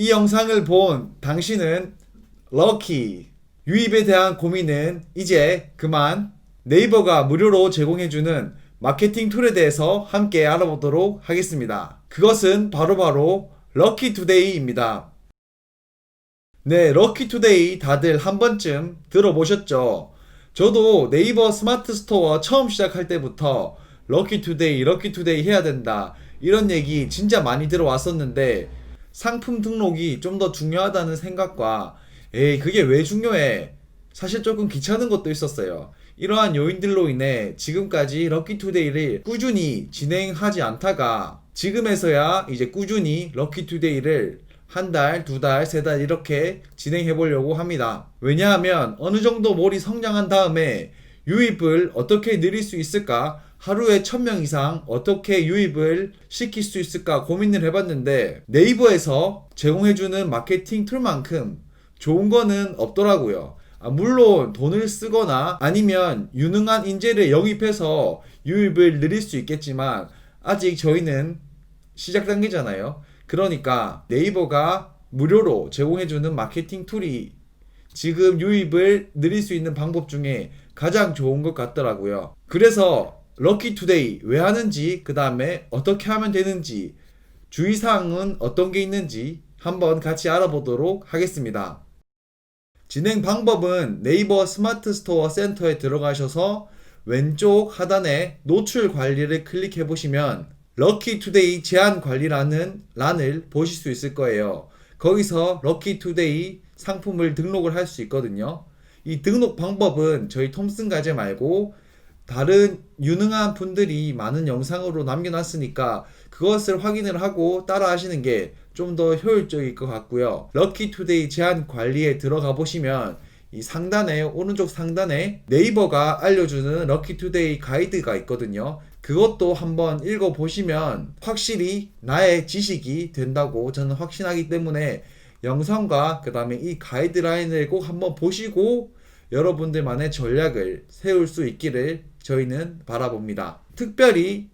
이 영상을 본 당신은 럭키 유입에 대한 고민은 이제 그만 네이버가 무료로 제공해주는 마케팅 툴에 대해서 함께 알아보도록 하겠습니다. 그것은 바로바로 럭키투데이입니다. 네, 럭키투데이 다들 한 번쯤 들어보셨죠? 저도 네이버 스마트 스토어 처음 시작할 때부터 럭키투데이, 럭키투데이 해야 된다. 이런 얘기 진짜 많이 들어왔었는데 상품 등록이 좀 더 중요하다는 생각과 에이, 그게 왜 중요해? 사실 조금 귀찮은 것도 있었어요. 이러한 요인들로 인해 지금까지 럭키투데이를 꾸준히 진행하지 않다가 지금에서야 이제 꾸준히 럭키투데이를 한 달, 두 달, 세 달 이렇게 진행해 보려고 합니다. 왜냐하면 어느 정도 몰이 성장한 다음에 유입을 어떻게 늘릴 수 있을까? 하루에 1000명 이상 어떻게 유입을 시킬 수 있을까 고민을 해봤는데 네이버에서 제공해주는 마케팅 툴만큼 좋은 거는 없더라고요. 아, 물론 돈을 쓰거나 아니면 유능한 인재를 영입해서 유입을 늘릴 수 있겠지만 아직 저희는 시작 단계잖아요. 그러니까 네이버가 무료로 제공해주는 마케팅 툴이 지금 유입을 늘릴 수 있는 방법 중에 가장 좋은 것 같더라고요. 그래서 럭키 투데이 왜 하는지 그 다음에 어떻게 하면 되는지 주의사항은 어떤 게 있는지 한번 같이 알아보도록 하겠습니다. 진행 방법은 네이버 스마트 스토어 센터에 들어가셔서 왼쪽 하단에 노출 관리를 클릭해 보시면 럭키 투데이 제한 관리라는 란을 보실 수 있을 거예요. 거기서 럭키 투데이 상품을 등록을 할 수 있거든요. 이 등록 방법은 저희 톰슨 가제 말고 다른 유능한 분들이 많은 영상으로 남겨놨으니까 그것을 확인을 하고 따라 하시는 게 좀 더 효율적일 것 같고요. 럭키 투데이 제한 관리에 들어가 보시면 이 상단에 오른쪽 상단에 네이버가 알려주는 럭키 투데이 가이드가 있거든요. 그것도 한번 읽어 보시면 확실히 나의 지식이 된다고 저는 확신하기 때문에 영상과 그 다음에 이 가이드라인을 꼭 한번 보시고 여러분들만의 전략을 세울 수 있기를 저희는 바라봅니다. 특별히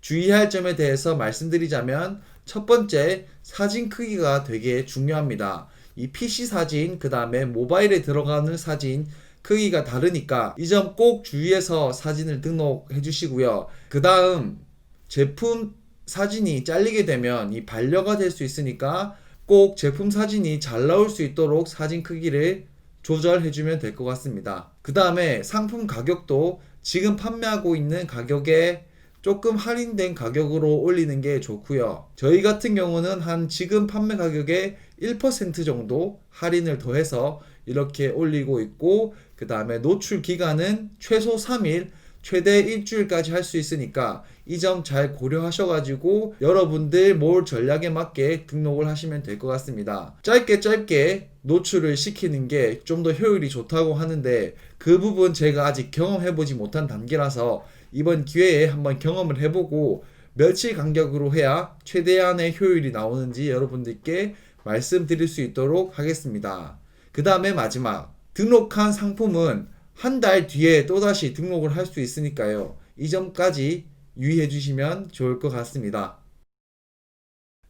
주의할 점에 대해서 말씀드리자면 첫 번째 사진 크기가 되게 중요합니다. 이 PC 사진 그 다음에 모바일에 들어가는 사진 크기가 다르니까 이 점 꼭 주의해서 사진을 등록해 주시고요. 그 다음 제품 사진이 잘리게 되면 이 반려가 될 수 있으니까 꼭 제품 사진이 잘 나올 수 있도록 사진 크기를 조절해주면 될 것 같습니다. 그 다음에 상품 가격도 지금 판매하고 있는 가격에 조금 할인된 가격으로 올리는 게 좋고요. 저희 같은 경우는 한 지금 판매 가격의 1% 정도 할인을 더해서 이렇게 올리고 있고 그 다음에 노출 기간은 최소 3일 최대 일주일까지 할 수 있으니까 이 점 잘 고려하셔가지고 여러분들 몰 전략에 맞게 등록을 하시면 될 것 같습니다. 짧게 짧게 노출을 시키는 게 좀 더 효율이 좋다고 하는데 그 부분 제가 아직 경험해보지 못한 단계라서 이번 기회에 한번 경험을 해보고 며칠 간격으로 해야 최대한의 효율이 나오는지 여러분들께 말씀드릴 수 있도록 하겠습니다. 그 다음에 마지막 등록한 상품은 한 달 뒤에 또다시 등록을 할 수 있으니까요. 이 점까지 유의해 주시면 좋을 것 같습니다.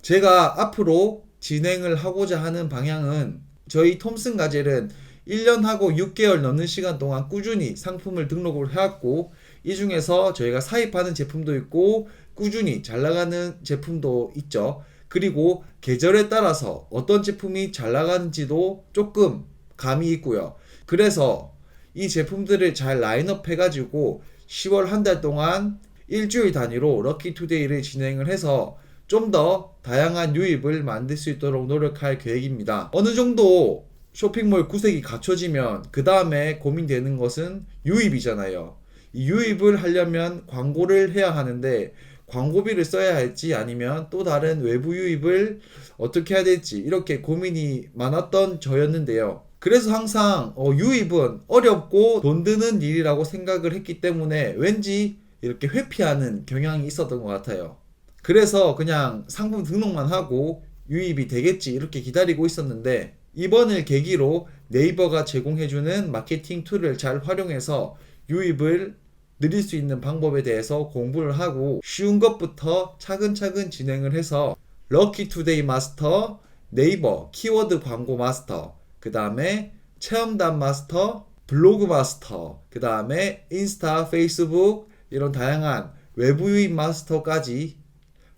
제가 앞으로 진행을 하고자 하는 방향은 저희 톰슨 가젤은 1년하고 6개월 넘는 시간 동안 꾸준히 상품을 등록을 해왔고 이 중에서 저희가 사입하는 제품도 있고 꾸준히 잘 나가는 제품도 있죠. 그리고 계절에 따라서 어떤 제품이 잘 나가는지도 조금 감이 있고요. 그래서 이 제품들을 잘 라인업 해가지고 10월 한 달 동안 일주일 단위로 럭키 투데이를 진행을 해서 좀 더 다양한 유입을 만들 수 있도록 노력할 계획입니다. 어느 정도 쇼핑몰 구색이 갖춰지면 그 다음에 고민되는 것은 유입이잖아요. 이 유입을 하려면 광고를 해야 하는데 광고비를 써야 할지 아니면 또 다른 외부 유입을 어떻게 해야 될지 이렇게 고민이 많았던 저였는데요. 그래서 항상 어, 유입은 어렵고 돈 드는 일이라고 생각을 했기 때문에 왠지 이렇게 회피하는 경향이 있었던 것 같아요. 그래서 그냥 상품 등록만 하고 유입이 되겠지 이렇게 기다리고 있었는데 이번을 계기로 네이버가 제공해주는 마케팅 툴을 잘 활용해서 유입을 늘릴 수 있는 방법에 대해서 공부를 하고 쉬운 것부터 차근차근 진행을 해서 럭키 투데이 마스터, 네이버 키워드 광고 마스터, 그 다음에 체험단 마스터, 블로그 마스터, 그 다음에 인스타, 페이스북 이런 다양한 외부 유입 마스터까지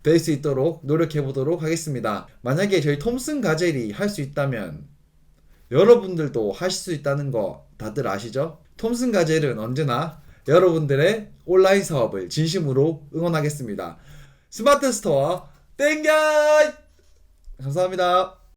될 수 있도록 노력해 보도록 하겠습니다. 만약에 저희 톰슨 가젤이 할 수 있다면 여러분들도 하실 수 있다는 거 다들 아시죠? 톰슨 가젤은 언제나 여러분들의 온라인 사업을 진심으로 응원하겠습니다. 스마트 스토어 땡겨! 감사합니다.